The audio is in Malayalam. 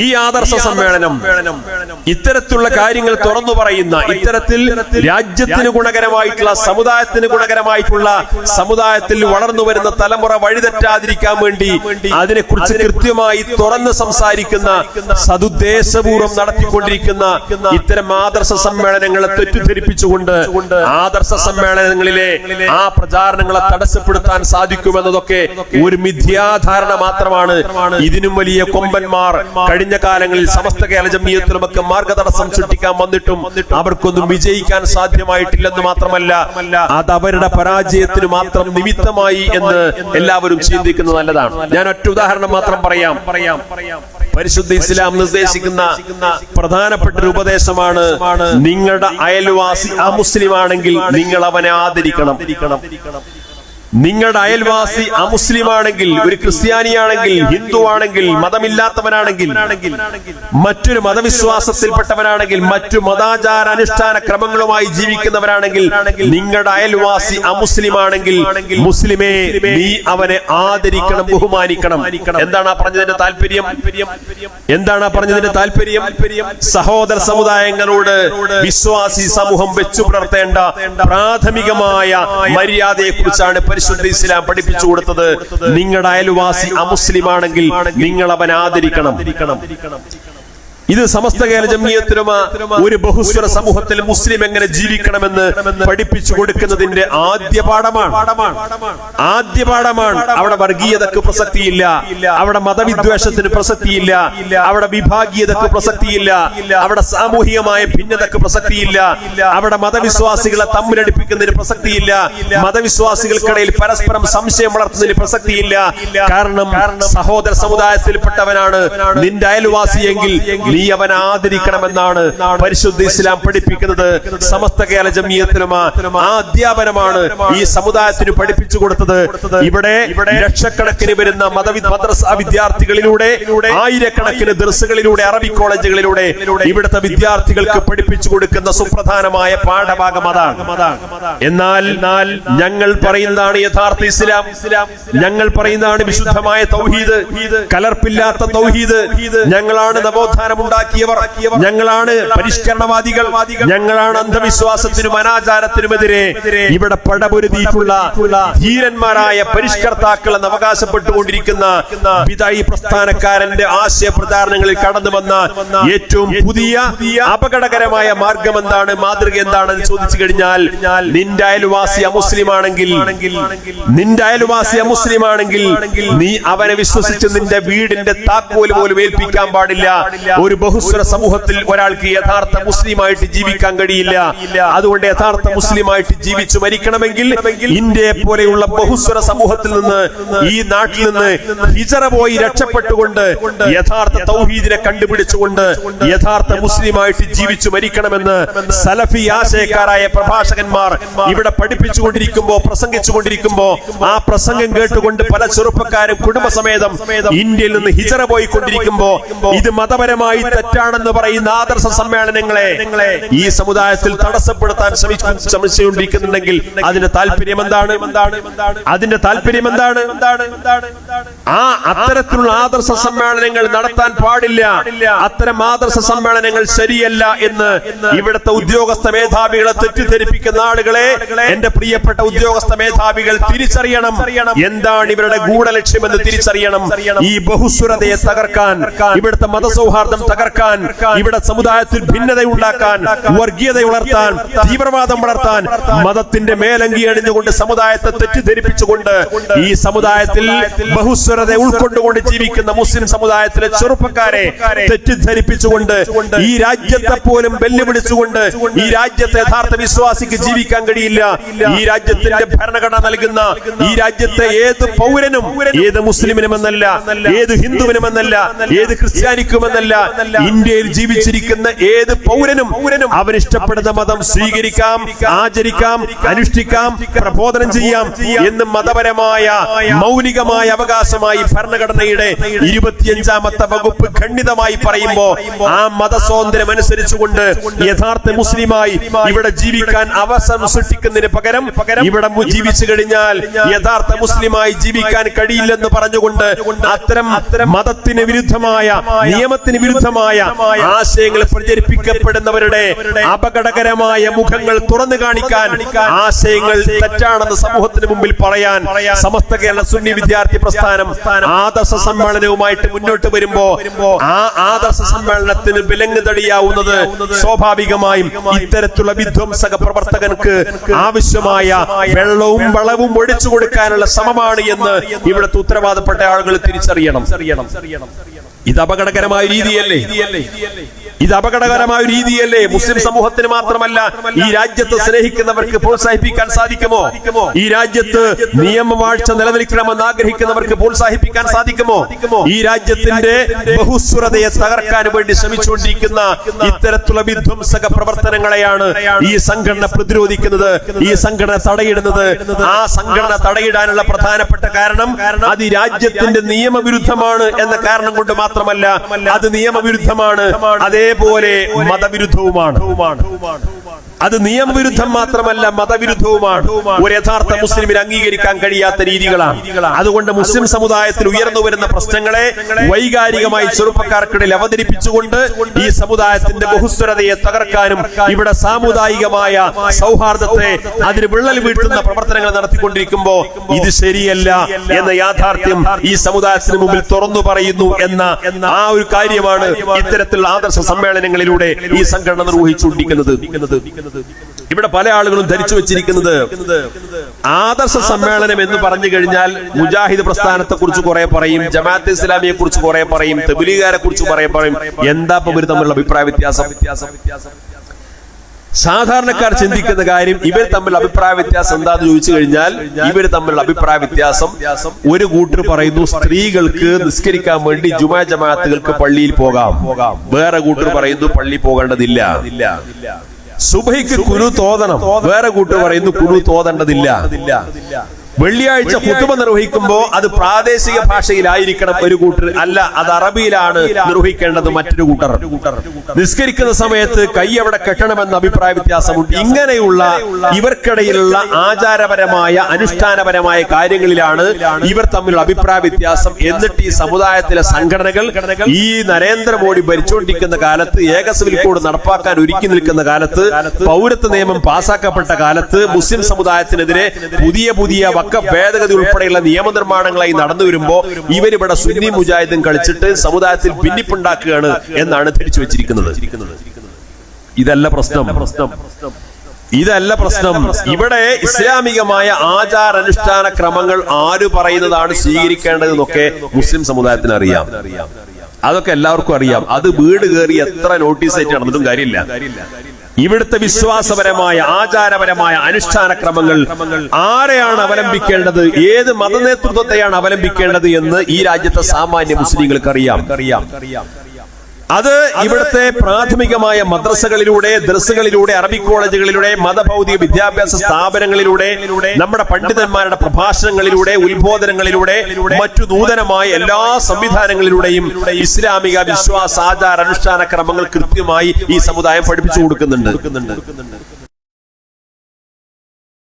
ഈ ആദർശ സമ്മേളനം ഇത്തരത്തിലുള്ള കാര്യങ്ങൾ തുറന്നു പറയുന്ന ഇത്തരത്തിൽ രാജ്യത്തിന് ഗുണകരമായിട്ടുള്ള സമുദായത്തിന് ഗുണകരമായിട്ടുള്ള സമുദായത്തിൽ വളർന്നു വരുന്ന തലമുറ വഴിതെറ്റാതിരിക്കാൻ വേണ്ടി അതിനെക്കുറിച്ച് കൃത്യമായി തുറന്ന് സംസാരിക്കുന്ന സതുദ്ദേശപൂർവം നടത്തിക്കൊണ്ടിരിക്കുന്ന ഇത്തരം ആദർശ സമ്മേളനങ്ങളെ തെറ്റിദ്ധരിപ്പിച്ചുകൊണ്ട് ആദർശ സമ്മേളനങ്ങളിലെ ആ പ്രചാരണങ്ങളെ തടസ്സപ്പെടുത്താൻ സാധിക്കുമെന്നതൊക്കെ ഒരു മിഥ്യാധാരണ മാത്രമാണ്. ഇതിനും വലിയ കൊമ്പന്മാർ കഴിഞ്ഞ കാലങ്ങളിൽ സമസ്ത കേരള ജമീയത്തിലുമൊക്കെ മാർഗതടസ്സം സൃഷ്ടിക്കാൻ വന്നിട്ടും അവർക്കൊന്നും വിജയിക്കാൻ സാധ്യമായിട്ടില്ലെന്ന് മാത്രമല്ല അത് അവരുടെ പരാജയത്തിന് മാത്രം നിമിത്തമായി എന്ന് എല്ലാവരും ചിന്തിക്കുന്നത് നല്ലതാണ്. ഞാൻ ഒറ്റ ഉദാഹരണം മാത്രം പറയാം. പറയാം. പറയാം. പരിശുദ്ധ ഇസ്ലാം നിർദ്ദേശിക്കുന്ന പ്രധാനപ്പെട്ട ഒരു ഉപദേശമാണ് നിങ്ങളുടെ അയൽവാസി അമുസ്ലിം ആണെങ്കിൽ നിങ്ങൾ അവനെ ആദരിക്കണം. നിങ്ങളുടെ അയൽവാസി അമുസ്ലിമാണെങ്കിൽ ഒരു ക്രിസ്ത്യാനിയാണെങ്കിൽ ഹിന്ദു ആണെങ്കിൽ മതമില്ലാത്തവനാണെങ്കിൽ മറ്റൊരു മതവിശ്വാസത്തിൽപ്പെട്ടവനാണെങ്കിൽ മറ്റു മതാചാര അനുഷ്ഠാന ക്രമങ്ങളുമായി ജീവിക്കുന്നവരാണെങ്കിൽ നിങ്ങളുടെ അയൽവാസി അമുസ്ലിമാണെങ്കിൽ മുസ്ലിമേ നീ അവനെ ആദരിക്കണം ബഹുമാനിക്കണം. എന്താണ് ആ പറഞ്ഞതിന്റെ താല്പര്യം എന്താണ് ആ പറഞ്ഞതിന്റെ താല്പര്യം സഹോദര സമുദായങ്ങളോട് വിശ്വാസി സമൂഹം വെച്ചു പുലർത്തേണ്ട പ്രാഥമികമായ മര്യാദയെ കുറിച്ചാണ് പരിശുദ്ധ ഇസ്ലാം പഠിപ്പിച്ചു കൊടുത്തത് നിങ്ങളുടെ അയൽവാസി അമുസ്ലിമാണെങ്കിൽ നിങ്ങൾ അവൻ ആദരിക്കണം. ഇത് സമസ്ത കേരള ജമിയത്തിനുമ ഒരു ബഹുസ്വര സമൂഹത്തിൽ മുസ്ലിം എങ്ങനെ ജീവിക്കണമെന്ന് പഠിപ്പിച്ചു കൊടുക്കുന്നതിന്റെ ആദ്യ പാഠമാണ്. ആദ്യ പാഠമാണ്. അവിടെ വർഗീയതക്ക് പ്രസക്തിയില്ല. അവിടെ മതവിദ്വേഷത്തിന് പ്രസക്തിയില്ല. അവിടെ വിഭാഗീയതക്ക് പ്രസക്തിയില്ല. അവിടെ സാമൂഹികമായ ഭിന്നതക്ക് പ്രസക്തിയില്ല. അവിടെ മതവിശ്വാസികളെ തമ്മിലടിപ്പിക്കുന്നതിന് പ്രസക്തിയില്ല. മതവിശ്വാസികൾക്കിടയിൽ പരസ്പരം സംശയം വളർത്തുന്നതിന് പ്രസക്തിയില്ല. കാരണം സഹോദര സമുദായത്തിൽപ്പെട്ടവനാണ്. നിന്റെ അയൽവാസിയെങ്കിൽ നീ അവൻ ആദരിക്കണമെന്നാണ് പരിശുദ്ധ ഇസ്ലാം പഠിപ്പിക്കുന്നത്. സമസ്ത കേരള ജമീയത്തിനുമ ആ അധ്യാപനമാണ് ഈ സമുദായത്തിന് പഠിപ്പിച്ചു കൊടുത്തത്. ഇവിടെ ലക്ഷക്കണക്കിന് വരുന്ന മതവി മദ്രസ വിദ്യാർത്ഥികളിലൂടെ ആയിരക്കണക്കിന് ദർസുകളിലൂടെ അറബി കോളേജുകളിലൂടെ ഇവിടുത്തെ വിദ്യാർത്ഥികൾക്ക് പഠിപ്പിച്ചു കൊടുക്കുന്ന സുപ്രധാനമായ പാഠഭാഗം അതാണ്. എന്നാൽ എന്നാൽ ഞങ്ങൾ പറയുന്നതാണ് യഥാർത്ഥ ഇസ്ലാം. ഞങ്ങൾ പറയുന്നതാണ് വിശുദ്ധമായ തൗഹീദ്. കലർപ്പില്ലാത്ത തൗഹീദ്. ഞങ്ങളാണ് നവോത്ഥാനം ഉണ്ടാക്കിയവർ ഞങ്ങളാണ് പരിഷ്കരണവാദികൾ. ഞങ്ങളാണ് അന്ധവിശ്വാസത്തിനും അനാചാരത്തിനുമെതിരെ ഇവിടെ പടപൊരുതിയിട്ടുള്ള ധീരന്മാരായ പരിഷ്കർത്താക്കൾ എന്ന് അവകാശപ്പെട്ടുകൊണ്ടിരിക്കുന്ന പിതായി പ്രസ്ഥാനക്കാരന്റെ ആശയ പ്രചാരണങ്ങളിൽ കടന്നു വന്ന ഏറ്റവും പുതിയ അപകടകരമായ മാർഗം എന്താണ്? മാതൃക എന്താണെന്ന് ചോദിച്ചു കഴിഞ്ഞാൽ നിന്റെ അയൽവാസി അമുസ്ലിം ആണെങ്കിൽ നിന്റെ അയൽവാസി അമുസ്ലിം ആണെങ്കിൽ നീ അവനെ വിശ്വസിച്ച് നിന്റെ വീടിന്റെ താക്കോൽ പോലും ഏൽപ്പിക്കാൻ പാടില്ല. ഒരു ബഹുസ്വര സമൂഹത്തിൽ ഒരാൾക്ക് യഥാർത്ഥ മുസ്ലിമായിട്ട് ജീവിക്കാൻ കഴിയില്ല. അതുകൊണ്ട് യഥാർത്ഥ മുസ്ലിമായിട്ട് ജീവിച്ചു മരിക്കണമെങ്കിൽ ഇന്ത്യയെ പോലെയുള്ള ബഹുസ്വര സമൂഹത്തിൽ നിന്ന് ഈ നാട്ടിൽ നിന്ന് ഹിജറ പോയി രക്ഷപ്പെട്ടുകൊണ്ട് യഥാർത്ഥ തൗഹീദിനെ കണ്ടുപിടിച്ചുകൊണ്ട് യഥാർത്ഥ മുസ്ലിമായിട്ട് ജീവിച്ചു മരിക്കണമെന്ന് സലഫി ആശയക്കാരായ പ്രഭാഷകന്മാർ ഇവിടെ പഠിപ്പിച്ചുകൊണ്ടിരിക്കുമ്പോ പ്രസംഗിച്ചുകൊണ്ടിരിക്കുമ്പോ ആ പ്രസംഗം കേട്ടുകൊണ്ട് പല ചെറുപ്പക്കാരും കുടുംബസമേതം ഇന്ത്യയിൽ നിന്ന് ഹിജറ പോയിക്കൊണ്ടിരിക്കുമ്പോ ഇത് മതപരമായി തെറ്റാണെന്ന് പറയുന്ന ആദർശ സമ്മേളനങ്ങളെ ഈ സമുദായത്തിൽ തടസ്സപ്പെടുത്താൻ ശ്രമിച്ചു ശ്രമിച്ചുകൊണ്ടിരിക്കുന്നുണ്ടെങ്കിൽ അതിന്റെ താല്പര്യം എന്താണ്? അതിന്റെ താല്പര്യം എന്താണ്? ആ അത്തരത്തിലുള്ള ആദർശ സമ്മേളനങ്ങൾ നടത്താൻ പാടില്ല. അത്തരം ആദർശ സമ്മേളനങ്ങൾ ശരിയല്ല എന്ന് ഇവിടുത്തെ ഉദ്യോഗസ്ഥ മേധാവികളെ തെറ്റിദ്ധരിപ്പിക്കുന്ന ആളുകളെ എന്റെ പ്രിയപ്പെട്ട ഉദ്യോഗസ്ഥ മേധാവികൾ തിരിച്ചറിയണം. എന്താണ് ഇവരുടെ ഗൂഢലക്ഷ്യമെന്ന് തിരിച്ചറിയണം. ഈ ബഹുസ്വരതയെ തകർക്കാൻ ഇവിടുത്തെ മതസൗഹാർദ്ദം തകർക്കാൻ ഇവിടെ സമുദായത്തിൽ ഭിന്നത ഉണ്ടാക്കാൻ വർഗീയത ഉണർത്താൻ തീവ്രവാദം വളർത്താൻ മതത്തിന്റെ മേലങ്കി അണിഞ്ഞുകൊണ്ട് സമുദായത്തെ തെറ്റിദ്ധരിപ്പിച്ചുകൊണ്ട് ഈ സമുദായത്തിൽ ബഹുസ്വരത ഉൾക്കൊണ്ടുകൊണ്ട് ജീവിക്കുന്ന മുസ്ലിം സമുദായത്തിലെ ചെറുപ്പക്കാരെ തെറ്റിദ്ധരിപ്പിച്ചുകൊണ്ട് ഈ രാജ്യത്തെ പോലും വെല്ലുവിളിച്ചുകൊണ്ട് ഈ രാജ്യത്തെ യഥാർത്ഥ വിശ്വാസിക്ക് ജീവിക്കാൻ കഴിയില്ല. ഈ രാജ്യത്തിന്റെ ഭരണഘടന നൽകുന്ന ഈ രാജ്യത്തെ ഏത് പൗരനും ഏത് മുസ്ലിമിനുമെന്നല്ല ഏത് ഹിന്ദുവിനുമെന്നല്ല ഏത് ക്രിസ്ത്യാനിക്കുമെന്നല്ല ഇന്ത്യയിൽ ജീവിച്ചിരിക്കുന്ന ഏത് പൗരനും അവൻ ഇഷ്ടപ്പെടുന്ന മതം സ്വീകരിക്കാം ആചരിക്കാം അനുഷ്ഠിക്കാം പ്രബോധനം ചെയ്യാം എന്ന് മതപരമായ മൗലികമായ അവകാശമായി ഭരണഘടനയുടെ ഇരുപത്തിയഞ്ചാമത്തെ വകുപ്പ് ഖണ്ഡിതമായി പറയുമ്പോ ആ മതസ്വാതന്ത്ര്യം അനുസരിച്ചുകൊണ്ട് യഥാർത്ഥ മുസ്ലിമായി ഇവിടെ ജീവിക്കാൻ അവസരം സൃഷ്ടിക്കുന്നതിന് പകരം ഇവിടെ ജീവിച്ചു കഴിഞ്ഞാൽ യഥാർത്ഥ മുസ്ലിമായി ജീവിക്കാൻ കഴിയില്ലെന്ന് പറഞ്ഞുകൊണ്ട് അത്തരം മതത്തിന് വിരുദ്ധമായ നിയമത്തിന് വിരുദ്ധമായ ആശയങ്ങൾ പ്രചരിപ്പിക്കപ്പെടുന്നവരുടെ അപകടകരമായ മുഖങ്ങൾ തുറന്നു കാണിക്കാൻ ആശയങ്ങൾ തെറ്റാണെന്ന് സമൂഹത്തിന് മുമ്പിൽ പറയാൻ സമസ്ത കേരള സുന്നി വിദ്യാർത്ഥി പ്രസ്ഥാനം ആദർശ സമ്മേളനവുമായിട്ട് മുന്നോട്ട് വരുമ്പോ ആ ആദർശ സമ്മേളനത്തിന് വിലങ്ങ് തടിയാവുന്നത് സ്വാഭാവികമായും ഇത്തരത്തിലുള്ള വിധ്വംസക പ്രവർത്തകർക്ക് ആവശ്യമായ വെള്ളവും വളവും ഒഴിച്ചു കൊടുക്കാനുള്ള ശ്രമമാണ് എന്ന് ഇവിടുത്തെ ഉത്തരവാദപ്പെട്ട ആളുകൾ തിരിച്ചറിയണം. ഇത് അപകടകരമായ രീതിയല്ലേ? ഇത് അപകടകരമായ രീതിയല്ലേ? മുസ്ലിം സമൂഹത്തിന് മാത്രമല്ല ഈ രാജ്യത്ത് സ്നേഹിക്കുന്നവർക്ക് പ്രോത്സാഹിപ്പിക്കാൻ സാധിക്കുമോ? ഈ രാജ്യത്ത് നിയമവാഴ്ച നിലനിൽക്കണമെന്ന് ആഗ്രഹിക്കുന്നവർക്ക് പ്രോത്സാഹിപ്പിക്കാൻ സാധിക്കുമോ? ഈ രാജ്യത്തിന്റെ ബഹുസ്വരതയെ തകർക്കാൻ വേണ്ടി ശ്രമിച്ചുകൊണ്ടിരിക്കുന്ന ഇത്തരത്തിലുള്ള വിധ്വംസക പ്രവർത്തനങ്ങളെയാണ് ഈ സംഘടന പ്രതിരോധിക്കുന്നത് ഈ സംഘടന തടയിടുന്നത്. ആ സംഘടന തടയിടാനുള്ള പ്രധാനപ്പെട്ട കാരണം അത് ഈ രാജ്യത്തിന്റെ നിയമവിരുദ്ധമാണ് എന്ന കാരണം കൊണ്ട് മാത്രമല്ല അത് നിയമവിരുദ്ധമാണ്. അതേപോലെ മതവിരുദ്ധവുമാണ്. അത് നിയമവിരുദ്ധം മാത്രമല്ല മതവിരുദ്ധവുമാണ്. ഒരു യഥാർത്ഥ മുസ്ലിമിന് അംഗീകരിക്കാൻ കഴിയാത്ത രീതികളാണ്. അതുകൊണ്ട് മുസ്ലിം സമുദായത്തിൽ ഉയർന്നു വരുന്ന പ്രശ്നങ്ങളെ വൈകാരികമായി ചെറുപ്പക്കാർക്കിടയിൽ അവതരിപ്പിച്ചുകൊണ്ട് ഈ സമുദായത്തിന്റെ ബഹുസ്വരതയെ തകർക്കാനും ഇവിടെ സാമുദായികമായ സൗഹാർദ്ദത്തെ അതിന് വിള്ളൽ വീഴ്ത്തുന്ന പ്രവർത്തനങ്ങൾ നടത്തിക്കൊണ്ടിരിക്കുമ്പോൾ ഇത് ശരിയല്ല എന്ന യാഥാർത്ഥ്യം ഈ സമുദായത്തിന് മുമ്പിൽ തുറന്നു പറയുന്നു എന്ന ആ ഒരു കാര്യമാണ് ഇത്തരത്തിലുള്ള ആദർശ സമ്മേളനങ്ങളിലൂടെ ഈ സംഘടന നിർവഹിച്ചുകൊണ്ടിരിക്കുന്നത്. ഇവിടെ പല ആളുകളും ധരിച്ചു വെച്ചിരിക്കുന്നത് ആദർശ സമ്മേളനം എന്ന് പറഞ്ഞു കഴിഞ്ഞാൽ മുജാഹിദ് പ്രസ്ഥാനത്തെ കുറിച്ച് കുറെ പറയും ജമാഅത്ത് ഇസ്ലാമിയെ കുറിച്ച് കുറെ പറയും തെബിലികാരെ കുറിച്ച് കുറെ പറയും. എന്താ ഇവർ തമ്മിലുള്ള അഭിപ്രായ വ്യത്യാസം? സാധാരണക്കാർ ചിന്തിക്കുന്ന കാര്യം ഇവർ തമ്മിൽ അഭിപ്രായ വ്യത്യാസം എന്താന്ന് ചോദിച്ചു കഴിഞ്ഞാൽ ഇവർ തമ്മിലുള്ള അഭിപ്രായ വ്യത്യാസം ഒരു കൂട്ടർ പറയുന്നു സ്ത്രീകൾക്ക് നിസ്കരിക്കാൻ വേണ്ടി ജുമാ ജമാഅത്തുകൾക്ക് പള്ളിയിൽ പോകാം. വേറെ കൂട്ടർ പറയുന്നു പള്ളി പോകേണ്ടതില്ല. സുബഹിക്ക് കുരു തോതണം. വേറെ കൂട്ട് പറയുന്നു കുരു തോതേണ്ടതില്ല. വെള്ളിയാഴ്ച കുത്തുമ നിർവഹിക്കുമ്പോൾ അത് പ്രാദേശിക ഭാഷയിലായിരിക്കണം ഒരു കൂട്ടർ. അല്ല അത് അറബിയിലാണ് നിർവഹിക്കേണ്ടത് മറ്റൊരു കൂട്ടർ. നിസ്കരിക്കുന്ന സമയത്ത് കൈ അവിടെ കെട്ടണമെന്ന അഭിപ്രായ വ്യത്യാസമുണ്ട് ഇങ്ങനെയുള്ള ഇവർക്കിടയിലുള്ള ആചാരപരമായ അനുഷ്ഠാനപരമായ കാര്യങ്ങളിലാണ് ഇവർ തമ്മിലുള്ള അഭിപ്രായ വ്യത്യാസം. എന്നിട്ട് ഈ സമുദായത്തിലെ സംഘടനകൾ ഈ നരേന്ദ്രമോദി ഭരിച്ചുകൊണ്ടിരിക്കുന്ന കാലത്ത് ഏക സിവിൽ കോഡ് നടപ്പാക്കാൻ ഒരുക്കി നിൽക്കുന്ന കാലത്ത് പൗരത്വ നിയമം പാസാക്കപ്പെട്ട കാലത്ത് മുസ്ലിം സമുദായത്തിനെതിരെ പുതിയ പുതിയ വക്ക ഭേദഗതി ഉൾപ്പെടെയുള്ള നിയമനിർമ്മാണങ്ങളായി നടന്നു വരുമ്പോ ഇവരിവിടെ സുന്നി മുജാഹിദും കളിച്ചിട്ട് സമുദായത്തിൽ ഭിന്നിപ്പുണ്ടാക്കുകയാണ് എന്നാണ് തിരിച്ചു വെച്ചിരിക്കുന്നത്. ഇതല്ല പ്രശ്നം. പ്രശ്നം ഇതല്ല പ്രശ്നം. ഇവിടെ ഇസ്ലാമികമായ ആചാരാനുഷ്ഠാന ക്രമങ്ങൾ ആര് പറയുന്നതാണ് സ്വീകരിക്കേണ്ടതെന്നൊക്കെ മുസ്ലിം സമുദായത്തിന് അറിയാം. അതൊക്കെ എല്ലാവർക്കും അറിയാം. അത് വീട് കയറി എത്ര നോട്ടീസ് ആയിട്ട് നടന്നിട്ടും കാര്യമില്ല. ഇവിടുത്തെ വിശ്വാസപരമായ ആചാരപരമായ അനുഷ്ഠാന ക്രമങ്ങൾ ആരെയാണ് അവലംബിക്കേണ്ടത്? ഏത് മതനേതൃത്വത്തെയാണ് അവലംബിക്കേണ്ടത് എന്ന് ഈ രാജ്യത്തെ സാമാന്യ മുസ്ലിങ്ങൾക്ക് അറിയാം അറിയാം അത് ഇവിടുത്തെ പ്രാഥമികമായ മദ്രസകളിലൂടെ ദർസുകളിലൂടെ അറബിക് കോളേജുകളിലൂടെ മതഭൗതിക വിദ്യാഭ്യാസ സ്ഥാപനങ്ങളിലൂടെ നമ്മുടെ പണ്ഡിതന്മാരുടെ പ്രഭാഷണങ്ങളിലൂടെ ഉത്ബോധനങ്ങളിലൂടെ മറ്റു നൂതനമായ എല്ലാ സംവിധാനങ്ങളിലൂടെയും ഇസ്ലാമിക വിശ്വാസ ആചാര അനുഷ്ഠാന ക്രമങ്ങൾ കൃത്യമായി ഈ സമുദായം പഠിപ്പിച്ചു കൊടുക്കുന്നുണ്ട്.